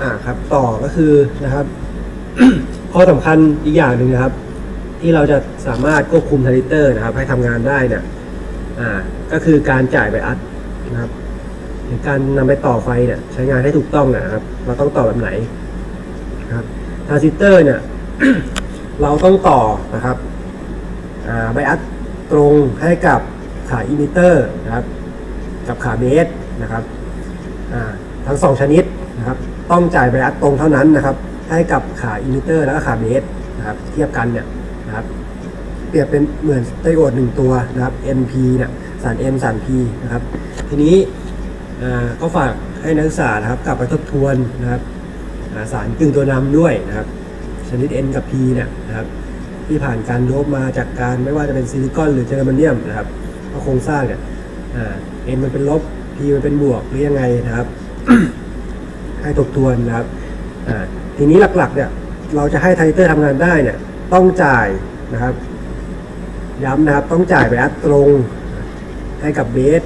อ่าครับต่อก็คือนะครับข้อสำคัญอีกอย่างหนึ่งนะครับ ที่เราจะสามารถควบคุมทาริเตอร์นะครับ ให้ทำงานได้เนี่ยอ่าก็คือการจ่ายไบอัดนะครับหรือการนำไปต่อไฟเนี่ยใช้งานให้ถูกต้องนะครับ เราต้องต่อแบบไหนนะครับทาริเตอร์เนี่ยเราต้องต่อนะครับอ่าไบอัดตรงให้กับขาอิมิเตอร์นะครับ กับขาเบสนะครับอ่าทั้งสองชนิดนะครับ ต้องจ่ายไบอัดตรงเท่านั้นนะครับ ให้กับขาอิมิเตอร์แล้วก็ขาเบสนะครับ เทียบกันเนี่ยนะครับเปรียบเป็นเหมือนไดโอดหนึ่งตัวนะครับ NP เนี่ยสาร N สาร P นะครับ ทีนี้อ่าก็ฝากให้นักศึกษานะครับ กลับไปทบทวนนะครับสารกึ่งตัวนำด้วยนะครับ ชนิด N กับ P เนี่ยนะครับ ที่ผ่านการโดบมาจากการไม่ว่าจะเป็นซิลิคอนหรือเจอร์มาเนียมนะครับก็โครงสร้างเนี่ยอ่า N มันเป็นลบ P มันเป็นบวกหรือยังไงนะครับ ให้ทบทวนนะครับทีนี้หลักๆเนี่ยเราจะให้ไทเตอร์ทำงานได้เนี่ยต้องจ่ายนะครับย้ำนะครับต้องจ่ายไปอัดตรงให้กับเบส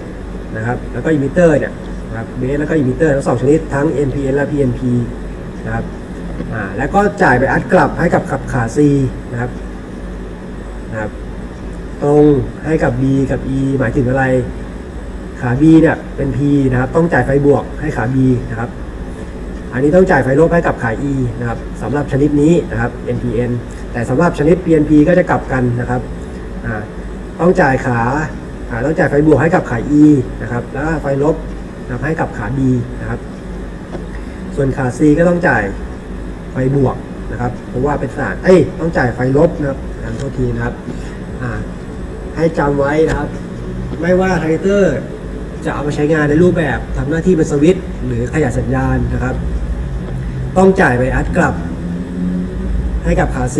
นะครับแล้วก็อิมิเตอร์เนี่ยนะครับเบสแล้วก็อิมิเตอร์ทั้งสองชนิดทั้ง NPN และ PNP นะครับอ่าแล้วก็จ่ายไปอัดกลับให้กับขับขา C นะครับนะครับตรงให้กับ B กับ E หมายถึงอะไรขา B เนี่ยเป็น P นะครับต้องจ่ายไฟบวกให้ขา B นะครับ อันนี้ต้องจ่ายไฟลบให้กับขา E นะครับสำหรับชนิดนี้นะครับ NPN แต่สำหรับชนิด PNP ก็จะกลับกันนะครับต้องจ่ายขาต้องจ่ายไฟบวกให้กับขา E นะครับ แล้วไฟลบนะให้กับขา B นะครับ ส่วนขา C ก็ต้องจ่ายไฟบวกนะครับ เพราะว่าเป็นสารเอ้ย ต้องจ่ายไฟลบนะครับขอโทษทีนะครับ ให้จำไว้นะครับ ไม่ว่าไทเตอร์จะเอามาใช้งานในรูปแบบทำหน้าที่เป็นสวิตช์หรือขยายสัญญาณนะครับ ต้องจ่ายไบอัดกลับ ให้กับขา C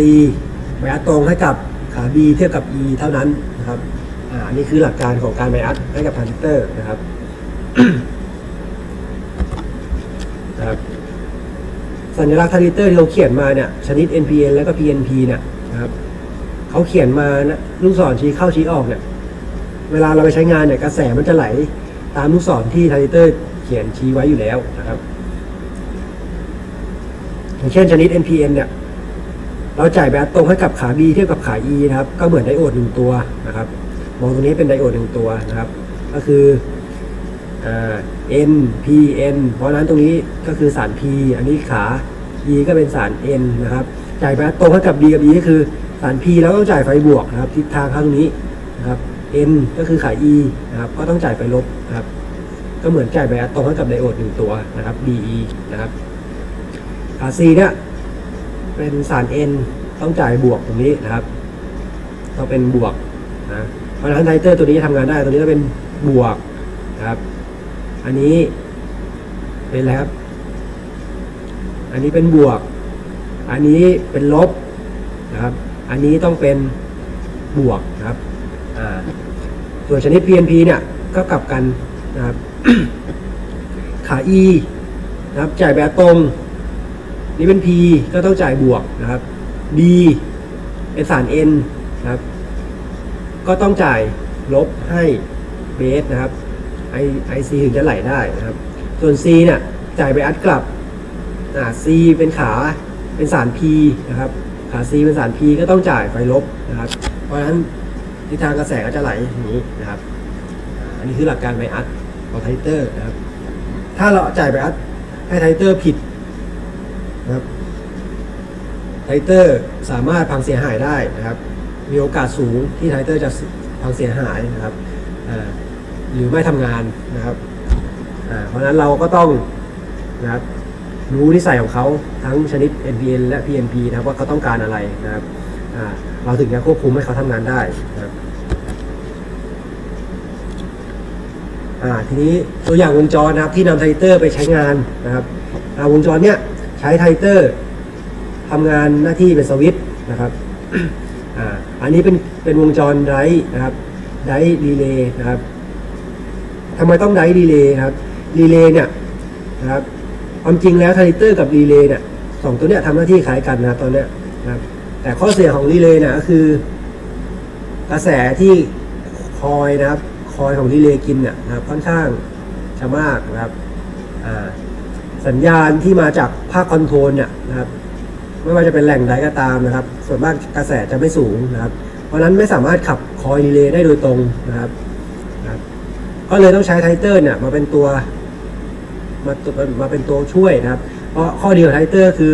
ไบอัดตรงให้กับขา B เทียบกับ E เท่านั้นนะครับอ่าอันนี้คือหลักการของการไบอัดให้กับทรานซิสเตอร์นะครับนะครับสัญลักษณ์ทรานซิสเตอร์ที่เขาเขียนมาเนี่ยชนิด NPN แล้วก็ PNP เนี่ยนะครับเขาเขียนมานะลูกศรชี้เข้าชี้ออกเนี่ยเวลาเราไปใช้งานเนี่ยกระแสมันจะไหลตามลูกศรที่ทรานซิสเตอร์เขียนชี้ไว้อยู่แล้วนะครับ อย่างเช่นชนิด NPN เนี่ย เราจ่ายแบตตรงให้กับขา B เทียบกับขา E นะครับ ก็เหมือนไดโอดหนึ่งตัวนะครับ มองตรงนี้เป็นไดโอดหนึ่งตัวนะครับ ก็คือ N P N เพราะนั้นตรงนี้ก็คือสาร P อันนี้ขา E ก็เป็นสาร N นะครับ จ่ายแบตตรงให้กับ B กับ E ก็คือสาร P แล้วก็จ่ายไฟบวกนะครับ ทิศทางข้างนี้นะครับ N ก็คือขา E นะครับ ก็ต้องจ่ายไฟลบนะครับ ก็เหมือนจ่ายแบตตรงให้กับไดโอดหนึ่งตัวนะครับ DE นะครับ ขา C เนี่ยเป็นสาร N ต้องจ่ายบวกตรงนี้นะครับต้องเป็นบวกนะเพราะฉะนั้นไทเตอร์ตัวนี้จะทำงานได้ตัวนี้ก็เป็นบวกนะครับ อันนี้เป็นอะไรครับ อันนี้เป็นบวก อันนี้เป็นลบนะครับ อันนี้ต้องเป็นบวกนะครับอ่าส่วนชนิด PNP เนี่ยก็กลับกันนะครับ ขา E นะครับจ่ายแบบตรง นี่เป็น P ก็ต้องจ่ายบวกนะครับ B เป็นสาร N นะครับ ก็ต้องจ่ายลบให้เบสนะครับ I IC ถึงจะไหลได้นะครับ ส่วน C เนี่ยจ่ายไปอัดกลับอ่า C เป็นขาเป็นสาร P นะครับขา C เป็นสาร P ก็ต้องจ่ายไฟลบนะครับ เพราะฉะนั้นทิศทางกระแสก็จะไหลอย่างนี้นะครับ อันนี้คือหลักการไบอัดของไทเตอร์นะครับ ถ้าเราจ่ายไบอัดให้ไทเตอร์ผิด นะครับไทเตอร์สามารถพังเสียหายได้นะครับ มีโอกาสสูงที่ไทเตอร์จะพังเสียหายนะครับหรือไม่ทำงานนะครับเพราะนั้นเราก็ต้องนะครับรู้นิสัยของเขาทั้งชนิด NPN และ PNP นะครับว่าเขาต้องการอะไรนะครับเราถึงจะควบคุมให้เขาทำงานได้นะครับทีนี้ตัวอย่างวงจรนะครับที่นำไทเตอร์ไปใช้งานนะครับวงจรเนี้ย ใช้ไทเตอร์ทำงานหน้าที่เป็นสวิตช์นะครับอ่าอันนี้เป็นเป็นวงจรไดร์นะครับไดร์รีเลย์นะครับทำไมต้องไดร์รีเลย์ครับรีเลย์เนี่ยนะครับความจริงแล้วไทเตอร์กับรีเลย์เนี่ยสองตัวเนี้ยทำหน้าที่คล้ายกันนะตอนเนี้ยนะครับแต่ข้อเสียของรีเลย์เนี่ยก็คือกระแสที่คอยนะครับ คอยของรีเลย์กินเนี่ยนะครับค่อนข้างจะมากนะครับอ่า สัญญาณที่มาจากภาคคอนโทรลเนี่ยนะครับไม่ว่าจะเป็นแหล่งใดก็ตามนะครับ ส่วนมากกระแสจะไม่สูงนะครับ เพราะนั้นไม่สามารถขับคอยรีเลย์ได้โดยตรงนะครับนะบก็เลยต้องใช้ไทเตอร์เนี่ยมาเป็นตัวมาตัวมาเป็นตัวช่วยนะครับ เพราะข้อดีของไทเตอร์คือ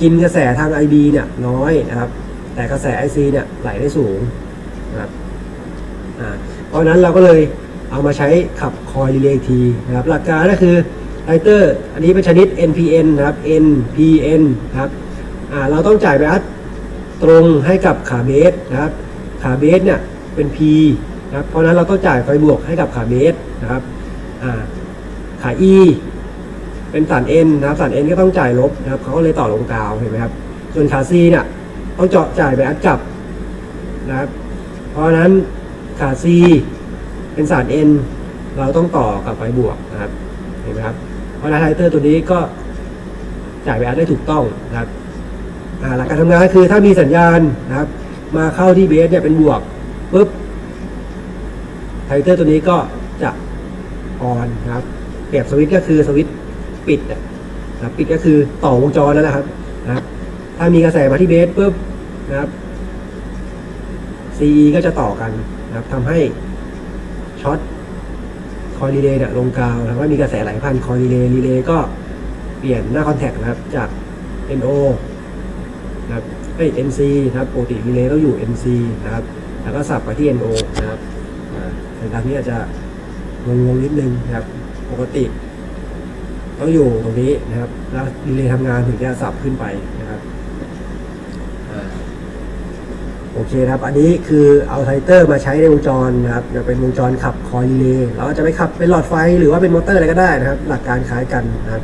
กินกระแสทาง IB เนี่ยน้อยนะครับ แต่กระแส IC เนี่ยไหลได้สูงนะครับเพราะฉะนั้นเราก็เลยเอามาใช้ขับคอยรีเลย์ทีนะครับ หลักการก็คือ ไทเตอร์อันนี้เป็นชนิด NPN นะครับ NPN ครับเราต้องจ่ายไปอัดตรงให้กับขาเบสนะครับ ขาเบสเนี่ยเป็น P นะครับเพราะนั้นเราต้องจ่ายไฟบวกให้กับขาเบสนะครับขา E เป็นสัน N นะครับสัน N ก็ต้องจ่ายลบนะครับเขาก็เลยต่อลงกาวเห็นไหมครับ ส่วนขา C เนี่ยต้องเจาะจ่ายไปอัดกลับนะครับ เพราะฉะนั้นขา C เป็นสาร N เราต้องต่อกับไฟบวกนะครับเห็นไหมครับ เพราะฉะนั้นไทเตอร์ตัวนี้ก็จ่ายไปได้ถูกต้องนะครับหลักการทำงานคือถ้ามีสัญญาณนะครับ มาเข้าที่เบสเนี่ยเป็นบวกปุ๊บไทเตอร์ตัวนี้ก็จะออนนะครับเปรียบสวิตช์ก็คือสวิตช์ปิดนะครับปิดก็คือต่อวงจรแล้วนะครับนะครับ ถ้ามีกระแสมาที่เบสปุ๊บนะครับ CE ก็จะต่อกันนะครับทำให้ช็อต คอยรีเลย์เนี่ยลงกาวแล้วก็มีกระแสไหลผ่านคอยรีเลย์รีเลย์ก็เปลี่ยนหน้าคอนแทคนะครับจาก NO นะครับเอ้ย NC นะครับปกติรีเลย์ต้องอยู่ NC นะครับ แล้วก็สับไปที่ NO นะครับอ่าสัญญาณนี้อาจจะงงๆนิดนึงนะครับ ปกติต้องอยู่ตรงนี้นะครับ แล้วรีเลย์ทำงานถึงจะสับขึ้นไปนะครับอ่า โอเคครับ อันนี้คือเอาไทเตอร์มาใช้ในวงจรนะครับจะเป็นวงจรขับคอยเลเราจะไปขับเป็นหลอดไฟหรือว่าเป็นมอเตอร์อะไรก็ได้นะครับ หลักการคล้ายกันนะครับ